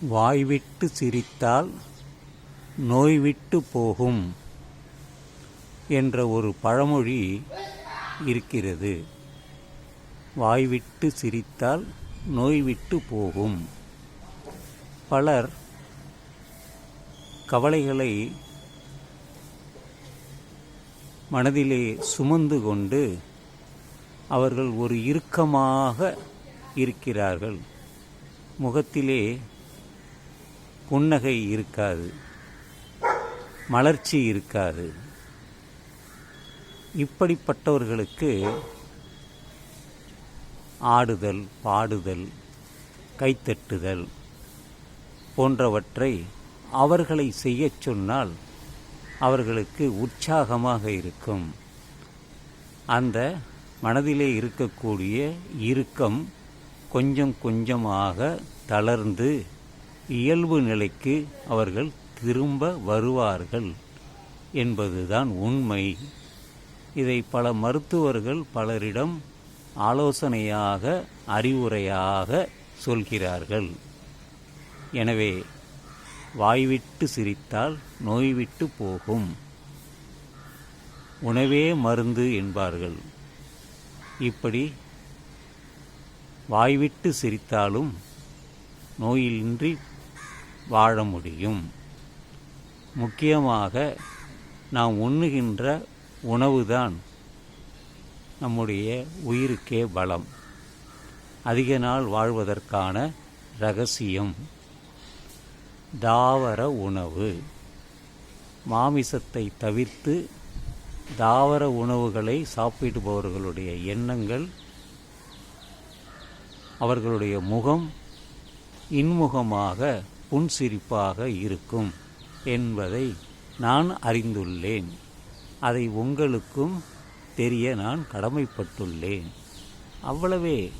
வாய்விட்டு சிரித்தால் நோய்விட்டு போகும் என்ற ஒரு பழமொழி இருக்கிறது. வாய்விட்டு சிரித்தால் நோய்விட்டு போகும். பலர் கவலைகளை மனதிலே சுமந்து கொண்டு அவர்கள் ஒரு இறுக்கமாக இருக்கிறார்கள். முகத்திலே புன்னகை இருக்காது. மலர்ச்சி இருக்காது. இப்படிப்பட்டவர்களுக்கு ஆடுதல் பாடுதல் கைத்தட்டுதல் போன்றவற்றை அவர்களை செய்யச் சொன்னால் அவர்களுக்கு உற்சாகமாக இருக்கும். அந்த மனதிலே இருக்கக்கூடிய இறுக்கம் கொஞ்சம் கொஞ்சமாக தளர்ந்து இயல்பு நிலைக்கு அவர்கள் திரும்ப வருவார்கள் என்பதுதான் உண்மை. இதை பல மருத்துவர்கள் பலரிடம் ஆலோசனையாக அறிவுரையாக சொல்கிறார்கள். எனவே வாய்விட்டு சிரித்தால் நோய்விட்டு போகும். உணவே மருந்து என்பார்கள். இப்படி வாய்விட்டு சிரித்தாலும் நோயிலின்றி வாழ முடியும். முக்கியமாக நாம் உண்ணுகின்ற உணவுதான் நம்முடைய உயிருக்கே பலம். அதிக நாள் வாழ்வதற்கான ரகசியம். தாவர உணவு. மாமிசத்தை தவிர்த்து தாவர உணவுகளை சாப்பிடுபவர்களுடைய எண்ணங்கள் அவர்களுடைய முகம் இன்முகமாக புன்சிரிப்பாக இருக்கும் என்பதை நான் அறிந்துள்ளேன். அதை உங்களுக்கும் தெரிய நான் கடமைப்பட்டுள்ளேன். அவ்வளவே.